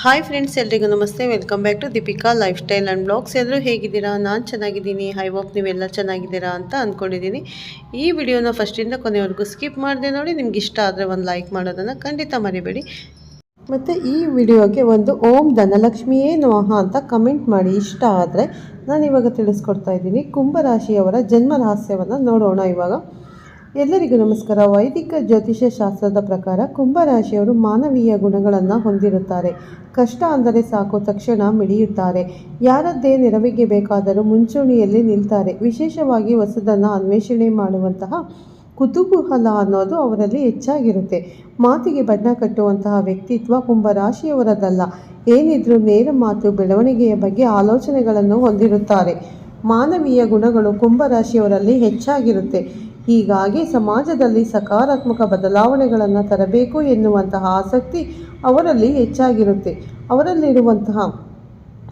Hi friends ಎಲ್ರಿಗೂ ನಮಸ್ತೆ. Welcome back to Deepika lifestyle and blogs ಎಲ್ಲರೂ ಹೇಗಿದ್ದೀರಾ? ನಾನು ಚೆನ್ನಾಗಿದ್ದೀನಿ. ಐ ಹೋಪ್ ನೀವೆಲ್ಲ ಚೆನ್ನಾಗಿದ್ದೀರಾ ಅಂತ ಅಂದ್ಕೊಂಡಿದ್ದೀನಿ ಈ ವಿಡಿಯೋನ ಫಸ್ಟಿಂದ ಕೊನೆವರೆಗೂ ಸ್ಕಿಪ್ ಮಾಡಿದೆ ನೋಡಿ. ನಿಮ್ಗೆ ಇಷ್ಟ ಆದರೆ ಒಂದು ಲೈಕ್ ಮಾಡೋದನ್ನು ಖಂಡಿತ ಮರಿಬೇಡಿ. ಮತ್ತು ಈ ವಿಡಿಯೋಗೆ ಒಂದು ಓಂ ಧನಲಕ್ಷ್ಮಿಯೇ ನಮಃ ಅಂತ ಕಮೆಂಟ್ ಮಾಡಿ. ಇಷ್ಟ ಆದರೆ ನಾನು ಇವಾಗ ತಿಳಿಸ್ಕೊಡ್ತಾ ಇದ್ದೀನಿ. ಕುಂಭರಾಶಿಯವರ ಜನ್ಮ ರಹಸ್ಯವನ್ನು ನೋಡೋಣ ಇವಾಗ. ಎಲ್ಲರಿಗೂ ನಮಸ್ಕಾರ. ವೈದಿಕ ಜ್ಯೋತಿಷ್ಯ ಶಾಸ್ತ್ರದ ಪ್ರಕಾರ ಕುಂಭರಾಶಿಯವರು ಮಾನವೀಯ ಗುಣಗಳನ್ನು ಹೊಂದಿರುತ್ತಾರೆ. ಕಷ್ಟ ಅಂದರೆ ಸಾಕು, ತಕ್ಷಣ ಮಿಡಿಯುತ್ತಾರೆ. ಯಾರದ್ದೇ ನೆರವಿಗೆ ಬೇಕಾದರೂ ಮುಂಚೂಣಿಯಲ್ಲಿ ನಿಲ್ತಾರೆ. ವಿಶೇಷವಾಗಿ ಹೊಸದನ್ನು ಅನ್ವೇಷಣೆ ಮಾಡುವಂತಹ ಕುತೂಹಲ ಅನ್ನೋದು ಅವರಲ್ಲಿ ಹೆಚ್ಚಾಗಿರುತ್ತೆ. ಮಾತಿಗೆ ಬಣ್ಣ ಕಟ್ಟುವಂತಹ ವ್ಯಕ್ತಿತ್ವ ಕುಂಭರಾಶಿಯವರದಲ್ಲ. ಏನಿದ್ರೂ ನೇರ ಮಾತು, ಬೆಳವಣಿಗೆಯ ಬಗ್ಗೆ ಆಲೋಚನೆಗಳನ್ನು ಹೊಂದಿರುತ್ತಾರೆ. ಮಾನವೀಯ ಗುಣಗಳು ಕುಂಭರಾಶಿಯವರಲ್ಲಿ ಹೆಚ್ಚಾಗಿರುತ್ತೆ. ಹೀಗಾಗಿ ಸಮಾಜದಲ್ಲಿ ಸಕಾರಾತ್ಮಕ ಬದಲಾವಣೆಗಳನ್ನು ತರಬೇಕು ಎನ್ನುವಂತಹ ಆಸಕ್ತಿ ಅವರಲ್ಲಿ ಹೆಚ್ಚಾಗಿರುತ್ತೆ. ಅವರಲ್ಲಿರುವಂತಹ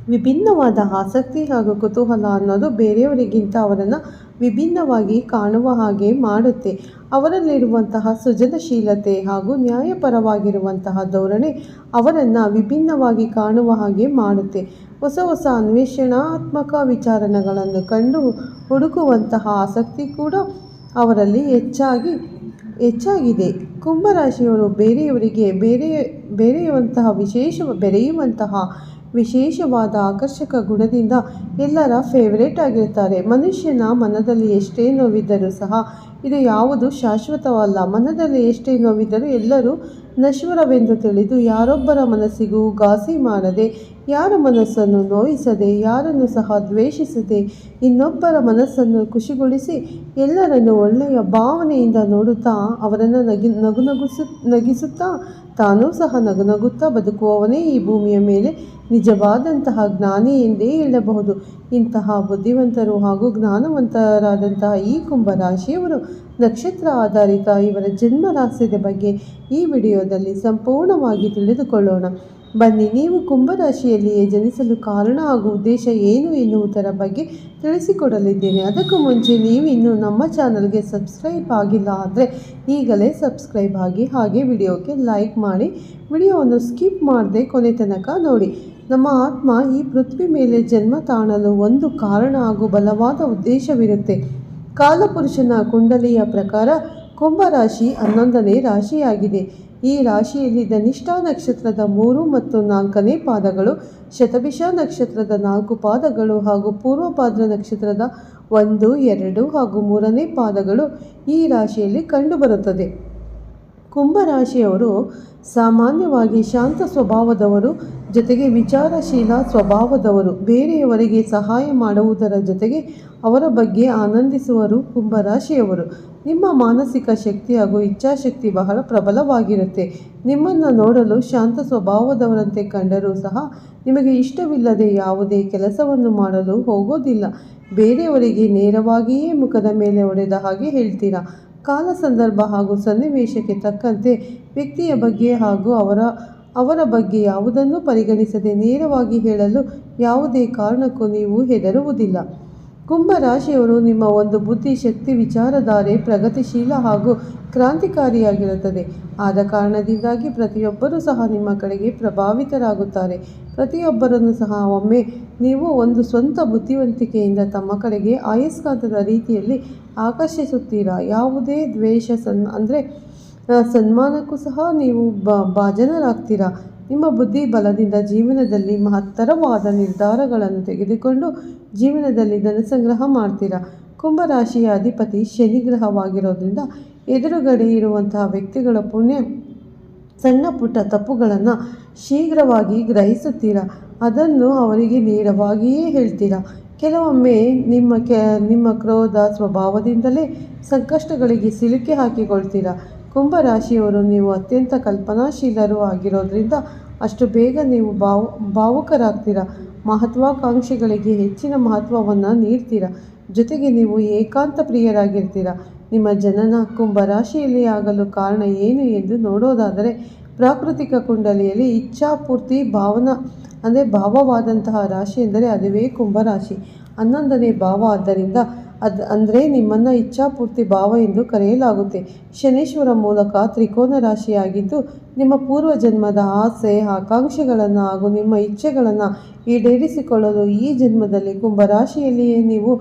ವಿಭಿನ್ನವಾದ ಆಸಕ್ತಿ ಹಾಗೂ ಕುತೂಹಲ ಅನ್ನೋದು ಬೇರೆಯವರಿಗಿಂತ ಅವರನ್ನು ವಿಭಿನ್ನವಾಗಿ ಕಾಣುವ ಹಾಗೆ ಮಾಡುತ್ತೆ. ಅವರಲ್ಲಿರುವಂತಹ ಸೃಜನಶೀಲತೆ ಹಾಗೂ ನ್ಯಾಯಪರವಾಗಿರುವಂತಹ ಧೋರಣೆ ಅವರನ್ನು ವಿಭಿನ್ನವಾಗಿ ಕಾಣುವ ಹಾಗೆ ಮಾಡುತ್ತೆ. ಹೊಸ ಹೊಸ ಅನ್ವೇಷಣಾತ್ಮಕ ವಿಚಾರಣೆಗಳನ್ನು ಕಂಡು ಹುಡುಕುವಂತಹ ಆಸಕ್ತಿ ಕೂಡ ಅವರಲ್ಲಿ ಹೆಚ್ಚಾಗಿ ಹೆಚ್ಚಾಗಿದೆ. ಕುಂಭರಾಶಿಯವರು ಬೇರೆಯವರಿಗೆ ಬೇರೆ ಬೇರೆಯುವಂತಹ ವಿಶೇಷ ಬೆರೆಯುವಂತಹ ವಿಶೇಷವಾದ ಆಕರ್ಷಕ ಗುಣದಿಂದ ಎಲ್ಲರ ಫೇವರೇಟ್ ಆಗಿರ್ತಾರೆ ಮನುಷ್ಯನ ಮನದಲ್ಲಿ ಎಷ್ಟೇ ನೋವಿದ್ದರೂ ಸಹ ಇದು ಯಾವುದು ಶಾಶ್ವತವಲ್ಲ. ಮನದಲ್ಲಿ ಎಷ್ಟೇ ನೋವಿದ್ದರೂ ಎಲ್ಲರೂ ನಶ್ವರವೆಂದು ತಿಳಿದು ಯಾರೊಬ್ಬರ ಮನಸ್ಸಿಗೂ ಘಾಸಿ ಮಾಡದೆ ಯಾರ ಮನಸ್ಸನ್ನು ನೋಯಿಸದೆ, ಯಾರನ್ನು ಸಹ ದ್ವೇಷಿಸದೆ, ಇನ್ನೊಬ್ಬರ ಮನಸ್ಸನ್ನು ಖುಷಿಗೊಳಿಸಿ ಎಲ್ಲರನ್ನು ಒಳ್ಳೆಯ ಭಾವನೆಯಿಂದ ನೋಡುತ್ತಾ ಅವರನ್ನು ನಗಿ, ನಗು, ನಗುಸು, ನಗಿಸುತ್ತಾ ತಾನೂ ಸಹ ನಗುನಗುತ್ತಾ ಬದುಕುವವನೇ ಈ ಭೂಮಿಯ ಮೇಲೆ ನಿಜವಾದಂತಹ ಜ್ಞಾನಿ ಎಂದೇ ಹೇಳಬಹುದು. ಇಂತಹ ಬುದ್ಧಿವಂತರು ಹಾಗೂ ಜ್ಞಾನವಂತರಾದಂತಹ ಈ ಕುಂಭರಾಶಿಯವರು ನಕ್ಷತ್ರ ಆಧಾರಿತ ಇವರ ಜನ್ಮ ರಾಸ್ಯದ ಬಗ್ಗೆ ಈ ವಿಡಿಯೋದಲ್ಲಿ ಸಂಪೂರ್ಣವಾಗಿ ತಿಳಿದುಕೊಳ್ಳೋಣ. ಬನ್ನಿ, ನೀವು ಕುಂಭರಾಶಿಯಲ್ಲಿಯೇ ಜನಿಸಲು ಕಾರಣ ಹಾಗೂ ಉದ್ದೇಶ ಏನು ಎನ್ನುವುದರ ಬಗ್ಗೆ ತಿಳಿಸಿಕೊಡಲಿದ್ದೇನೆ. ಅದಕ್ಕೂ ಮುಂಚೆ ನೀವು ಇನ್ನೂ ನಮ್ಮ ಚಾನಲ್ಗೆ ಸಬ್ಸ್ಕ್ರೈಬ್ ಆಗಿಲ್ಲ ಆದರೆ ಈಗಲೇ ಸಬ್ಸ್ಕ್ರೈಬ್ ಆಗಿ ಹಾಗೆ ವಿಡಿಯೋಕ್ಕೆ ಲೈಕ್ ಮಾಡಿ, ವಿಡಿಯೋವನ್ನು ಸ್ಕಿಪ್ ಮಾಡದೆ ಕೊನೆ ತನಕ ನೋಡಿ. ನಮ್ಮ ಆತ್ಮ ಈ ಪೃಥ್ವಿ ಮೇಲೆ ಜನ್ಮ ತಾಣಲು ಒಂದು ಕಾರಣ ಹಾಗೂ ಬಲವಾದ ಉದ್ದೇಶವಿರುತ್ತೆ. ಕಾಲಪುರುಷನ ಕುಂಡಲಿಯ ಪ್ರಕಾರ ಕುಂಭರಾಶಿ ಹನ್ನೊಂದನೇ ರಾಶಿಯಾಗಿದೆ. ಈ ರಾಶಿಯಲ್ಲಿ ಧನಿಷ್ಠಾ ನಕ್ಷತ್ರದ ಮೂರು ಮತ್ತು ನಾಲ್ಕನೇ ಪಾದಗಳು, ಶತಭಿಷ ನಕ್ಷತ್ರದ ನಾಲ್ಕು ಪಾದಗಳು ಹಾಗೂ ಪೂರ್ವಪಾದ್ರ ನಕ್ಷತ್ರದ ಒಂದು, ಎರಡು ಹಾಗೂ ಮೂರನೇ ಪಾದಗಳು ಈ ರಾಶಿಯಲ್ಲಿ ಕಂಡುಬರುತ್ತದೆ. ಕುಂಭರಾಶಿಯವರು ಸಾಮಾನ್ಯವಾಗಿ ಶಾಂತ ಸ್ವಭಾವದವರು, ಜೊತೆಗೆ ವಿಚಾರಶೀಲ ಸ್ವಭಾವದವರು. ಬೇರೆಯವರಿಗೆ ಸಹಾಯ ಮಾಡುವುದರ ಜೊತೆಗೆ ಅವರ ಬಗ್ಗೆ ಆನಂದಿಸುವರು ಕುಂಭರಾಶಿಯವರು. ನಿಮ್ಮ ಮಾನಸಿಕ ಶಕ್ತಿ ಹಾಗೂ ಇಚ್ಛಾಶಕ್ತಿ ಬಹಳ ಪ್ರಬಲವಾಗಿರುತ್ತೆ. ನಿಮ್ಮನ್ನು ನೋಡಲು ಶಾಂತ ಸ್ವಭಾವದವರಂತೆ ಕಂಡರೂ ಸಹ ನಿಮಗೆ ಇಷ್ಟವಿಲ್ಲದೆ ಯಾವುದೇ ಕೆಲಸವನ್ನು ಮಾಡಲು ಹೋಗೋದಿಲ್ಲ. ಬೇರೆಯವರಿಗೆ ನೇರವಾಗಿಯೇ ಮುಖದ ಮೇಲೆ ಒಡೆದ ಹಾಗೆ ಹೇಳ್ತೀರಾ? ಕಾಲ ಸಂದರ್ಭ ಹಾಗೂ ಸನ್ನಿವೇಶಕ್ಕೆ ತಕ್ಕಂತೆ ವ್ಯಕ್ತಿಯ ಬಗ್ಗೆ ಹಾಗೂ ಅವರ ಅವರ ಬಗ್ಗೆ ಯಾವುದನ್ನು ಪರಿಗಣಿಸದೆ ನೇರವಾಗಿ ಹೇಳಲು ಯಾವುದೇ ಕಾರಣಕ್ಕೂ ನೀವು ಹೆದರುವುದಿಲ್ಲ. ಕುಂಭರಾಶಿಯವರು ನಿಮ್ಮ ಒಂದು ಬುದ್ಧಿ, ಶಕ್ತಿ, ವಿಚಾರಧಾರೆ ಪ್ರಗತಿಶೀಲ ಹಾಗೂ ಕ್ರಾಂತಿಕಾರಿಯಾಗಿರುತ್ತದೆ. ಆದ ಕಾರಣದಿಂದಾಗಿ ಪ್ರತಿಯೊಬ್ಬರೂ ಸಹ ನಿಮ್ಮ ಕಡೆಗೆ ಪ್ರಭಾವಿತರಾಗುತ್ತಾರೆ. ಪ್ರತಿಯೊಬ್ಬರನ್ನು ಸಹ ಒಮ್ಮೆ ನೀವು ಒಂದು ಸ್ವಂತ ಬುದ್ಧಿವಂತಿಕೆಯಿಂದ ತಮ್ಮ ಕಡೆಗೆ ಆಯಸ್ಕಾಂತದ ರೀತಿಯಲ್ಲಿ ಆಕರ್ಷಿಸುತ್ತೀರಾ? ಯಾವುದೇ ದ್ವೇಷ ಸನ್, ಅಂದರೆ ಸನ್ಮಾನಕ್ಕೂ ಸಹ ನೀವು ಬ, ಭಾಜನರಾಗ್ತೀರಾ? ನಿಮ್ಮ ಬುದ್ಧಿ ಬಲದಿಂದ ಜೀವನದಲ್ಲಿ ಮಹತ್ತರವಾದ ನಿರ್ಧಾರಗಳನ್ನು ತೆಗೆದುಕೊಂಡು ಜೀವನದಲ್ಲಿ ಧನಸಂಗ್ರಹ ಮಾಡ್ತೀರಾ? ಕುಂಭರಾಶಿಯ ಅಧಿಪತಿ ಶನಿ ಗ್ರಹವಾಗಿರೋದ್ರಿಂದ ಎದುರುಗಡೆ ಇರುವಂತಹ ವ್ಯಕ್ತಿಗಳ ಪುಣ್ಯ, ಸಣ್ಣ ಪುಟ್ಟ ತಪ್ಪುಗಳನ್ನು ಶೀಘ್ರವಾಗಿ ಗ್ರಹಿಸುತ್ತೀರಾ? ಅದನ್ನು ಅವರಿಗೆ ನೇರವಾಗಿಯೇ ಹೇಳ್ತೀರಾ? ಕೆಲವೊಮ್ಮೆ ನಿಮ್ಮ ಕೆ, ನಿಮ್ಮ ಕ್ರೋಧ ಸ್ವಭಾವದಿಂದಲೇ ಸಂಕಷ್ಟಗಳಿಗೆ ಸಿಲುಕಿ ಹಾಕಿಕೊಳ್ತೀರಾ? ಕುಂಭರಾಶಿಯವರು ನೀವು ಅತ್ಯಂತ ಕಲ್ಪನಾಶೀಲರು ಆಗಿರೋದ್ರಿಂದ ಅಷ್ಟು ಬೇಗ ನೀವು ಭಾವು, ಭಾವುಕರಾಗ್ತೀರಾ? ಮಹತ್ವಾಕಾಂಕ್ಷೆಗಳಿಗೆ ಹೆಚ್ಚಿನ ಮಹತ್ವವನ್ನು ನೀಡ್ತೀರಾ? ಜೊತೆಗೆ ನೀವು ಏಕಾಂತ ಪ್ರಿಯರಾಗಿರ್ತೀರ? ನಿಮ್ಮ ಜನನ ಕುಂಭರಾಶಿಯಲ್ಲಿ ಆಗಲು ಕಾರಣ ಏನು ಎಂದು ನೋಡೋದಾದರೆ ಪ್ರಾಕೃತಿಕ ಕುಂಡಲಿಯಲ್ಲಿ ಇಚ್ಛಾಪೂರ್ತಿ ಭಾವನ ಅಂದರೆ ಭಾವವಾದಂತಹ ರಾಶಿ ಎಂದರೆ ಅದುವೇ ಕುಂಭರಾಶಿ ಹನ್ನೊಂದನೇ ಭಾವ ಆದ್ದರಿಂದ ಅದು ಅಂದರೆ ನಿಮ್ಮನ್ನು ಇಚ್ಛಾಪೂರ್ತಿ ಭಾವ ಎಂದು ಕರೆಯಲಾಗುತ್ತೆ. ಶನೇಶ್ವರ ಮೂಲಕ ತ್ರಿಕೋನ ರಾಶಿಯಾಗಿದ್ದು, ನಿಮ್ಮ ಪೂರ್ವ ಜನ್ಮದ ಆಸೆ, ಆಕಾಂಕ್ಷೆಗಳನ್ನು ಹಾಗೂ ನಿಮ್ಮ ಇಚ್ಛೆಗಳನ್ನು ಈಡೇರಿಸಿಕೊಳ್ಳಲು ಈ ಜನ್ಮದಲ್ಲಿ ಕುಂಭರಾಶಿಯಲ್ಲಿಯೇ ನೀವು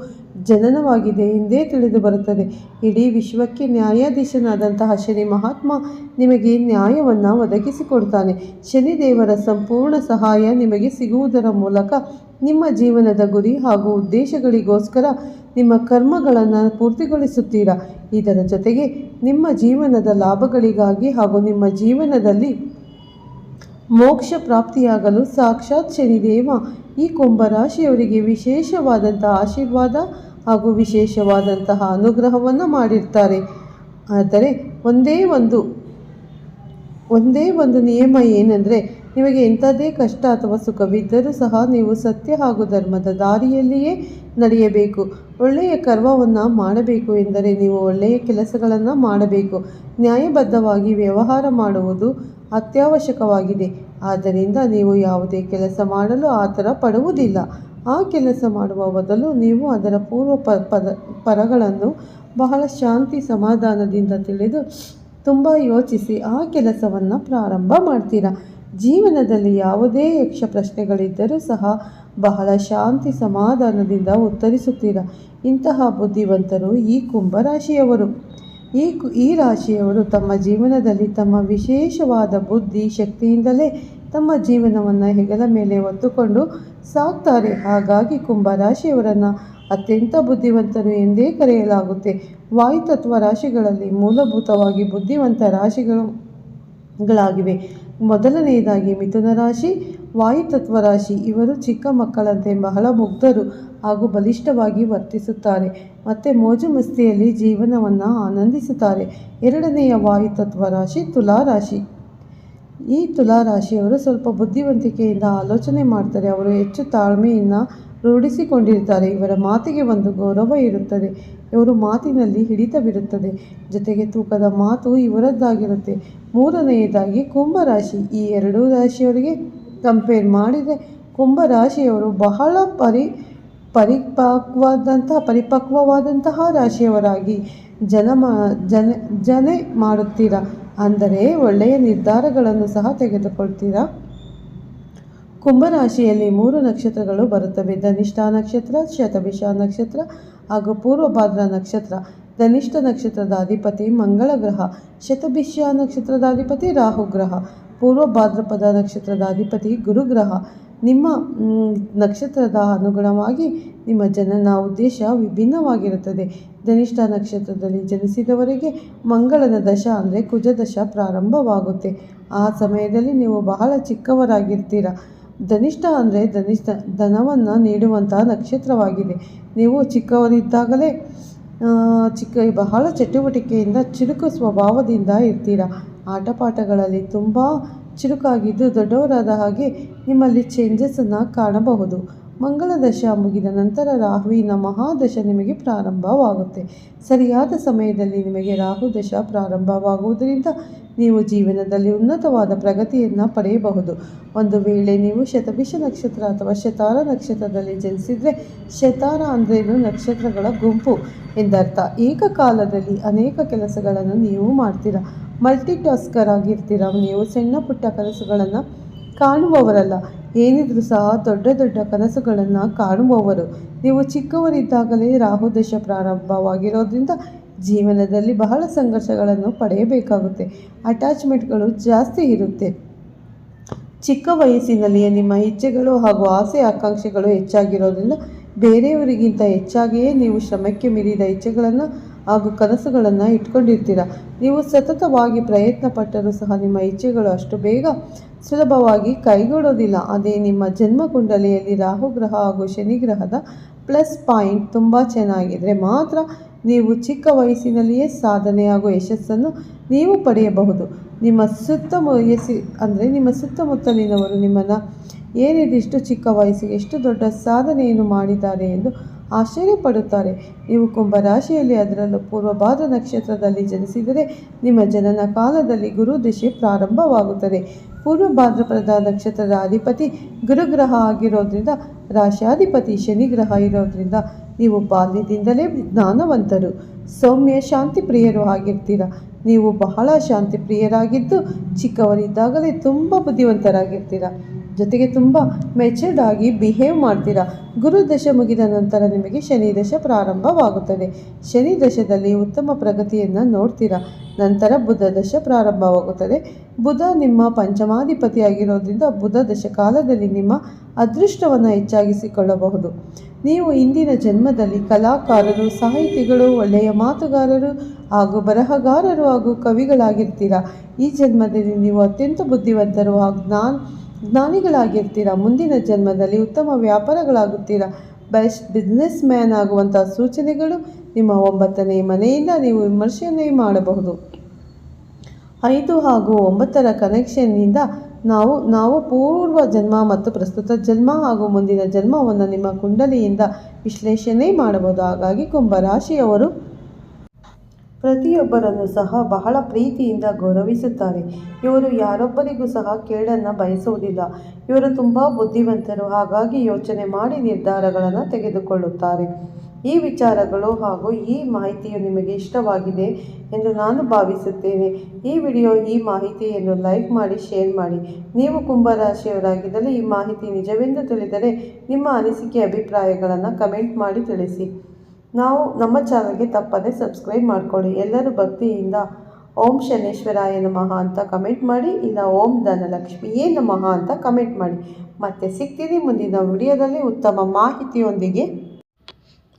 ಜನನವಾಗಿದೆ ಎಂದೇ ತಿಳಿದು ಬರುತ್ತದೆ. ಇಡೀ ವಿಶ್ವಕ್ಕೆ ನ್ಯಾಯಾಧೀಶನಾದಂತಹ ಶನಿ ಮಹಾತ್ಮ ನಿಮಗೆ ನ್ಯಾಯವನ್ನು ಒದಗಿಸಿಕೊಡ್ತಾನೆ. ಶನಿದೇವರ ಸಂಪೂರ್ಣ ಸಹಾಯ ನಿಮಗೆ ಸಿಗುವುದರ ಮೂಲಕ ನಿಮ್ಮ ಜೀವನದ ಗುರಿ ಹಾಗೂ ಉದ್ದೇಶಗಳಿಗೋಸ್ಕರ ನಿಮ್ಮ ಕರ್ಮಗಳನ್ನು ಪೂರ್ತಿಗೊಳಿಸುತ್ತೀರಾ? ಇದರ ಜೊತೆಗೆ ನಿಮ್ಮ ಜೀವನದ ಲಾಭಗಳಿಗಾಗಿ ಹಾಗೂ ನಿಮ್ಮ ಜೀವನದಲ್ಲಿ ಮೋಕ್ಷ ಪ್ರಾಪ್ತಿಯಾಗಲು ಸಾಕ್ಷಾತ್ ಶನಿದೇವ ಈ ಕುಂಭರಾಶಿಯವರಿಗೆ ವಿಶೇಷವಾದಂತಹ ಆಶೀರ್ವಾದ ಹಾಗೂ ವಿಶೇಷವಾದಂತಹ ಅನುಗ್ರಹವನ್ನು ಮಾಡಿರ್ತಾರೆ. ಆದರೆ ಒಂದೇ ಒಂದು ಒಂದೇ ಒಂದು ನಿಯಮ ಏನೆಂದರೆ ನಿಮಗೆ ಎಂಥದ್ದೇ ಕಷ್ಟ ಅಥವಾ ಸುಖವಿದ್ದರೂ ಸಹ ನೀವು ಸತ್ಯ ಹಾಗೂ ಧರ್ಮದ ದಾರಿಯಲ್ಲಿಯೇ ನಡೆಯಬೇಕು. ಒಳ್ಳೆಯ ಕರ್ಮವನ್ನು ಮಾಡಬೇಕು ಎಂದರೆ ನೀವು ಒಳ್ಳೆಯ ಕೆಲಸಗಳನ್ನು ಮಾಡಬೇಕು. ನ್ಯಾಯಬದ್ಧವಾಗಿ ವ್ಯವಹಾರ ಮಾಡುವುದು ಅತ್ಯವಶ್ಯಕವಾಗಿದೆ. ಆದ್ದರಿಂದ ನೀವು ಯಾವುದೇ ಕೆಲಸ ಮಾಡಲು ಆತರ ಪಡುವುದಿಲ್ಲ. ಆ ಕೆಲಸ ಮಾಡುವ ಬದಲು ನೀವು ಅದರ ಪೂರ್ವ ಪ, ಪದ, ಪರಗಳನ್ನು ಬಹಳ ಶಾಂತಿ ಸಮಾಧಾನದಿಂದ ತಿಳಿದು ತುಂಬ ಯೋಚಿಸಿ ಆ ಕೆಲಸವನ್ನು ಪ್ರಾರಂಭ ಮಾಡ್ತೀರಾ? ಜೀವನದಲ್ಲಿ ಯಾವುದೇ ಯಕ್ಷ ಪ್ರಶ್ನೆಗಳಿದ್ದರೂ ಸಹ ಬಹಳ ಶಾಂತಿ ಸಮಾಧಾನದಿಂದ ಉತ್ತರಿಸುತ್ತೀರ. ಇಂತಹ ಬುದ್ಧಿವಂತರು ಈ ಕುಂಭರಾಶಿಯವರು. ಈ ಕು, ಈ ರಾಶಿಯವರು ತಮ್ಮ ಜೀವನದಲ್ಲಿ ತಮ್ಮ ವಿಶೇಷವಾದ ಬುದ್ಧಿ ಶಕ್ತಿಯಿಂದಲೇ ತಮ್ಮ ಜೀವನವನ್ನು ಹೆಗಲ ಮೇಲೆ ಹೊತ್ತುಕೊಂಡು ಸಾಕ್ತಾರೆ. ಹಾಗಾಗಿ ಕುಂಭರಾಶಿಯವರನ್ನು ಅತ್ಯಂತ ಬುದ್ಧಿವಂತರು ಎಂದೇ ಕರೆಯಲಾಗುತ್ತೆ. ವಾಯುತತ್ವ ರಾಶಿಗಳಲ್ಲಿ ಮೂಲಭೂತವಾಗಿ ಬುದ್ಧಿವಂತ ರಾಶಿಗಳು ಗಳಾಗಿವೆ ಮೊದಲನೆಯದಾಗಿ ಮಿಥುನ ರಾಶಿ, ವಾಯುತತ್ವ ರಾಶಿ. ಇವರು ಚಿಕ್ಕ ಮಕ್ಕಳಂತೆ ಬಹಳ ಮುಗ್ಧರು ಹಾಗೂ ಬಲಿಷ್ಠವಾಗಿ ವರ್ತಿಸುತ್ತಾರೆ. ಮತ್ತು ಮೋಜು ಮಸ್ತಿಯಲ್ಲಿ ಜೀವನವನ್ನು ಆನಂದಿಸುತ್ತಾರೆ. ಎರಡನೆಯ ವಾಯುತತ್ವ ರಾಶಿ, ತುಲಾ ರಾಶಿ. ಈ ತುಲಾ ರಾಶಿಯವರು ಸ್ವಲ್ಪ ಬುದ್ಧಿವಂತಿಕೆಯಿಂದ ಆಲೋಚನೆ ಮಾಡ್ತಾರೆ. ಅವರು ಹೆಚ್ಚು ತಾಳ್ಮೆಯನ್ನು ರೂಢಿಸಿಕೊಂಡಿರ್ತಾರೆ. ಇವರ ಮಾತಿಗೆ ಒಂದು ಗೌರವ ಇರುತ್ತದೆ. ಇವರು ಮಾತಿನಲ್ಲಿ ಹಿಡಿತವಿರುತ್ತದೆ. ಜೊತೆಗೆ ತೂಕದ ಮಾತು ಇವರದ್ದಾಗಿರುತ್ತೆ. ಮೂರನೆಯದಾಗಿ ಕುಂಭರಾಶಿ. ಈ ಎರಡೂ ರಾಶಿಯವರಿಗೆ ಕಂಪೇರ್ ಮಾಡಿದರೆ ಕುಂಭರಾಶಿಯವರು ಬಹಳ ಪರಿ, ಪರಿಪಕ್ವಾದಂತಹ, ಪರಿಪಕ್ವವಾದಂತಹ ರಾಶಿಯವರಾಗಿ ಜನ ಜನ, ಜನೆ ಮಾಡುತ್ತೀರಾ? ಅಂದರೆ ಒಳ್ಳೆಯ ನಿರ್ಧಾರಗಳನ್ನು ಸಹ ತೆಗೆದುಕೊಳ್ತೀರಾ? ಕುಂಭರಾಶಿಯಲ್ಲಿ ಮೂರು ನಕ್ಷತ್ರಗಳು ಬರುತ್ತವೆ. ಧನಿಷ್ಠ ನಕ್ಷತ್ರ, ಶತಭಿಷ ನಕ್ಷತ್ರ ಹಾಗೂ ಪೂರ್ವಭಾದ್ರ ನಕ್ಷತ್ರ. ಧನಿಷ್ಠ ನಕ್ಷತ್ರದ ಅಧಿಪತಿ ಮಂಗಳ ಗ್ರಹ. ಶತಭಿಷ ನಕ್ಷತ್ರದ ಅಧಿಪತಿ ರಾಹು ಗ್ರಹ. ಪೂರ್ವ ಭಾದ್ರಪದ ನಕ್ಷತ್ರದ ಅಧಿಪತಿ ಗುರುಗ್ರಹ. ನಿಮ್ಮ ನಕ್ಷತ್ರದ ಅನುಗುಣವಾಗಿ ನಿಮ್ಮ ಜನನ ಉದ್ದೇಶ ವಿಭಿನ್ನವಾಗಿರುತ್ತದೆ. ಧನಿಷ್ಠ ನಕ್ಷತ್ರದಲ್ಲಿ ಜನಿಸಿದವರಿಗೆ ಮಂಗಳನ ದಶ ಅಂದರೆ ಕುಜದಶ ಪ್ರಾರಂಭವಾಗುತ್ತೆ. ಆ ಸಮಯದಲ್ಲಿ ನೀವು ಬಹಳ ಚಿಕ್ಕವರಾಗಿರ್ತೀರ. ಧನಿಷ್ಠ ಅಂದರೆ ಧನಿಷ್ಠ ಧನವನ್ನು ನೀಡುವಂತಹ ನಕ್ಷತ್ರವಾಗಿದೆ. ನೀವು ಚಿಕ್ಕವರಿದ್ದಾಗಲೇ ಚಿಕ್ಕ, ಬಹಳ ಚಟುವಟಿಕೆಯಿಂದ, ಚುರುಕು ಸ್ವಭಾವದಿಂದ ಇರ್ತೀರ. ಆಟಪಾಠಗಳಲ್ಲಿ ತುಂಬ ಚುರುಕಾಗಿದ್ದು ದೊಡ್ಡವರಾದ ಹಾಗೆ ನಿಮ್ಮಲ್ಲಿ ಚೇಂಜಸನ್ನು ಕಾಣಬಹುದು. ಮಂಗಳ ದಶ ಮುಗಿದ ನಂತರ ರಾಹುವಿನ ಮಹಾದಶ ನಿಮಗೆ ಪ್ರಾರಂಭವಾಗುತ್ತೆ. ಸರಿಯಾದ ಸಮಯದಲ್ಲಿ ನಿಮಗೆ ರಾಹು ದಶ ಪ್ರಾರಂಭವಾಗುವುದರಿಂದ ನೀವು ಜೀವನದಲ್ಲಿ ಉನ್ನತವಾದ ಪ್ರಗತಿಯನ್ನು ಪಡೆಯಬಹುದು. ಒಂದು ವೇಳೆ ನೀವು ಶತಭಿಷ ನಕ್ಷತ್ರ ಅಥವಾ ಶತಾರ ನಕ್ಷತ್ರದಲ್ಲಿ ಜನಿಸಿದರೆ ಶತಾರ ಅಂದ್ರೇನು ನಕ್ಷತ್ರಗಳ ಗುಂಪು ಎಂದರ್ಥ. ಏಕಕಾಲದಲ್ಲಿ ಅನೇಕ ಕೆಲಸಗಳನ್ನು ನೀವು ಮಾಡ್ತೀರಾ? ಮಲ್ಟಿ ಟಾಸ್ಕರ್ ಆಗಿರ್ತೀರ? ನೀವು ಸಣ್ಣ ಪುಟ್ಟ ಕೆಲಸಗಳನ್ನು ಕಾಣುವವರಲ್ಲ. ಏನಿದ್ರೂ ಸಹ ದೊಡ್ಡ ದೊಡ್ಡ ಕನಸುಗಳನ್ನು ಕಾಣುವವರು. ನೀವು ಚಿಕ್ಕವರಿದ್ದಾಗಲೇ ರಾಹು ದಶ ಪ್ರಾರಂಭವಾಗಿರೋದ್ರಿಂದ ಜೀವನದಲ್ಲಿ ಬಹಳ ಸಂಘರ್ಷಗಳನ್ನು ಪಡೆಯಬೇಕಾಗುತ್ತೆ. ಅಟ್ಯಾಚ್ಮೆಂಟ್ಗಳು ಜಾಸ್ತಿ ಇರುತ್ತೆ. ಚಿಕ್ಕ ವಯಸ್ಸಿನಲ್ಲಿಯೇ ನಿಮ್ಮ ಇಚ್ಛೆಗಳು ಹಾಗೂ ಆಸೆ ಆಕಾಂಕ್ಷೆಗಳು ಹೆಚ್ಚಾಗಿರೋದ್ರಿಂದ ಬೇರೆಯವರಿಗಿಂತ ಹೆಚ್ಚಾಗಿಯೇ ನೀವು ಶ್ರಮಕ್ಕೆ ಮೀರಿದ ಇಚ್ಛೆಗಳನ್ನು ಹಾಗೂ ಕನಸುಗಳನ್ನು ಇಟ್ಕೊಂಡಿರ್ತೀರ? ನೀವು ಸತತವಾಗಿ ಪ್ರಯತ್ನ ಪಟ್ಟರೂ ಸಹ ನಿಮ್ಮ ಇಚ್ಛೆಗಳು ಅಷ್ಟು ಬೇಗ ಸುಲಭವಾಗಿ ಕೈಗೊಡೋದಿಲ್ಲ ಅದೇ ನಿಮ್ಮ ಜನ್ಮ ಕುಂಡಲಿಯಲ್ಲಿ ರಾಹುಗ್ರಹ ಹಾಗೂ ಶನಿಗ್ರಹದ ಪ್ಲಸ್ ಪಾಯಿಂಟ್ ತುಂಬ ಚೆನ್ನಾಗಿದ್ದರೆ ಮಾತ್ರ ನೀವು ಚಿಕ್ಕ ವಯಸ್ಸಿನಲ್ಲಿಯೇ ಸಾಧನೆ ಹಾಗೂ ಯಶಸ್ಸನ್ನು ನೀವು ಪಡೆಯಬಹುದು. ನಿಮ್ಮ ಸುತ್ತ ವಯಸ್ಸಿ ಅಂದರೆ ನಿಮ್ಮ ಸುತ್ತಮುತ್ತಲಿನವರು ನಿಮ್ಮನ್ನು ಏನಿದಿಷ್ಟು ಚಿಕ್ಕ ವಯಸ್ಸಿಗೆ ಎಷ್ಟು ದೊಡ್ಡ ಸಾಧನೆಯನ್ನು ಮಾಡಿದ್ದಾರೆ ಎಂದು ಆಶ್ಚರ್ಯಪಡುತ್ತಾರೆ. ನೀವು ಕುಂಭರಾಶಿಯಲ್ಲಿ ಅದರಲ್ಲೂ ಪೂರ್ವಭಾದ್ರ ನಕ್ಷತ್ರದಲ್ಲಿ ಜನಿಸಿದರೆ ನಿಮ್ಮ ಜನನ ಕಾಲದಲ್ಲಿ ಗುರು ದಿಶೆ ಪ್ರಾರಂಭವಾಗುತ್ತದೆ. ಪೂರ್ವ ಭಾದ್ರಪದ ನಕ್ಷತ್ರದ ಅಧಿಪತಿ ಗುರುಗ್ರಹ ಆಗಿರೋದ್ರಿಂದ, ರಾಶಾಧಿಪತಿ ಶನಿಗ್ರಹ ಇರೋದ್ರಿಂದ ನೀವು ಬಾಲ್ಯದಿಂದಲೇ ಜ್ಞಾನವಂತರು. ಸೌಮ್ಯ ಶಾಂತಿ ಪ್ರಿಯರು ಆಗಿರ್ತೀರ? ನೀವು ಬಹಳ ಶಾಂತಿ ಪ್ರಿಯರಾಗಿದ್ದು ಚಿಕ್ಕವರಿದ್ದಾಗಲೇ ತುಂಬ ಬುದ್ಧಿವಂತರಾಗಿರ್ತೀರ? ಜೊತೆಗೆ ತುಂಬ ಮೆಚ್ಚರ್ಡ್ ಆಗಿ ಬಿಹೇವ್ ಮಾಡ್ತೀರಾ? ಗುರು ದಶ ಮುಗಿದ ನಂತರ ನಿಮಗೆ ಶನಿ ದಶ ಪ್ರಾರಂಭವಾಗುತ್ತದೆ. ಶನಿ ದಶದಲ್ಲಿ ಉತ್ತಮ ಪ್ರಗತಿಯನ್ನು ನೋಡ್ತೀರಾ? ನಂತರ ಬುಧ ದಶೆ ಪ್ರಾರಂಭವಾಗುತ್ತದೆ. ಬುಧ ನಿಮ್ಮ ಪಂಚಮಾಧಿಪತಿಯಾಗಿರೋದ್ರಿಂದ ಬುಧ ದಶ ಕಾಲದಲ್ಲಿ ನಿಮ್ಮ ಅದೃಷ್ಟವನ್ನು ಹೆಚ್ಚಾಗಿಸಿಕೊಳ್ಳಬಹುದು. ನೀವು ಇಂದಿನ ಜನ್ಮದಲ್ಲಿ ಕಲಾಕಾರರು, ಸಾಹಿತಿಗಳು, ಒಳ್ಳೆಯ ಮಾತುಗಾರರು ಹಾಗೂ ಬರಹಗಾರರು ಹಾಗೂ ಕವಿಗಳಾಗಿರ್ತೀರಾ? ಈ ಜನ್ಮದಲ್ಲಿ ನೀವು ಅತ್ಯಂತ ಬುದ್ಧಿವಂತರು ಹಾಗೂ ಜ್ಞಾನ ಜ್ಞಾನಿಗಳಾಗಿರ್ತೀರ? ಮುಂದಿನ ಜನ್ಮದಲ್ಲಿ ಉತ್ತಮ ವ್ಯಾಪಾರಗಳಾಗುತ್ತೀರಾ? ಬೆಸ್ಟ್ ಬಿಸ್ನೆಸ್ ಮ್ಯಾನ್ ಆಗುವಂಥ ಸೂಚನೆಗಳು ನಿಮ್ಮ ಒಂಬತ್ತನೇ ಮನೆಯಿಂದ ನೀವು ವಿಮರ್ಶೆಯನ್ನೇ ಮಾಡಬಹುದು. ಐದು ಹಾಗೂ ಒಂಬತ್ತರ ಕನೆಕ್ಷನ್ನಿಂದ ನಾವು ನಾವು ಪೂರ್ವ ಜನ್ಮ ಮತ್ತು ಪ್ರಸ್ತುತ ಜನ್ಮ ಹಾಗೂ ಮುಂದಿನ ಜನ್ಮವನ್ನು ನಿಮ್ಮ ಕುಂಡಲಿಯಿಂದ ವಿಶ್ಲೇಷಣೆ ಮಾಡಬಹುದು. ಹಾಗಾಗಿ ಕುಂಭರಾಶಿಯವರು ಪ್ರತಿಯೊಬ್ಬರನ್ನು ಸಹ ಬಹಳ ಪ್ರೀತಿಯಿಂದ ಗೌರವಿಸುತ್ತಾರೆ. ಇವರು ಯಾರೊಬ್ಬರಿಗೂ ಸಹ ಕೇಡನ್ನು ಬಯಸುವುದಿಲ್ಲ. ಇವರು ತುಂಬ ಬುದ್ಧಿವಂತರು, ಹಾಗಾಗಿ ಯೋಚನೆ ಮಾಡಿ ನಿರ್ಧಾರಗಳನ್ನು ತೆಗೆದುಕೊಳ್ಳುತ್ತಾರೆ. ಈ ವಿಚಾರಗಳು ಹಾಗೂ ಈ ಮಾಹಿತಿಯು ನಿಮಗೆ ಇಷ್ಟವಾಗಿದೆ ಎಂದು ನಾನು ಭಾವಿಸುತ್ತೇನೆ. ಈ ವಿಡಿಯೋ, ಈ ಮಾಹಿತಿಯನ್ನು ಲೈಕ್ ಮಾಡಿ, ಶೇರ್ ಮಾಡಿ. ನೀವು ಕುಂಭರಾಶಿಯವರಾಗಿದ್ದಲ್ಲಿ ಈ ಮಾಹಿತಿ ನಿಜವೆಂದು ತಿಳಿದರೆ ನಿಮ್ಮ ಅನಿಸಿಕೆ, ಅಭಿಪ್ರಾಯಗಳನ್ನು ಕಮೆಂಟ್ ಮಾಡಿ ತಿಳಿಸಿ. ನಾವು ನಮ್ಮ ಚಾನಲ್ಗೆ ತಪ್ಪದೆ ಸಬ್ಸ್ಕ್ರೈಬ್ ಮಾಡಿಕೊಳ್ಳಿ. ಎಲ್ಲರೂ ಭಕ್ತಿಯಿಂದ ಓಂ ಶನೇಶ್ವರಾಯ ನಮಃ ಅಂತ ಕಮೆಂಟ್ ಮಾಡಿ, ಇಲ್ಲ ಓಂ ಧನಲಕ್ಷ್ಮಿಯೇ ನಮಃ ಅಂತ ಕಮೆಂಟ್ ಮಾಡಿ. ಮತ್ತೆ ಸಿಗ್ತೀನಿ ಮುಂದಿನ ವಿಡಿಯೋದಲ್ಲಿ ಉತ್ತಮ ಮಾಹಿತಿಯೊಂದಿಗೆ.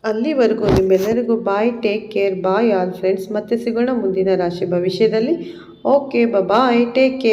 ಅಲ್ಲಿವರೆಗೂ ನಿಮ್ಮೆಲ್ಲರಿಗೂ bye take care bye all friends ಮತ್ತೆ ಸಿಗೋಣ ಮುಂದಿನ ರಾಶಿ ಭವಿಷ್ಯದಲ್ಲಿ. Okay bye take care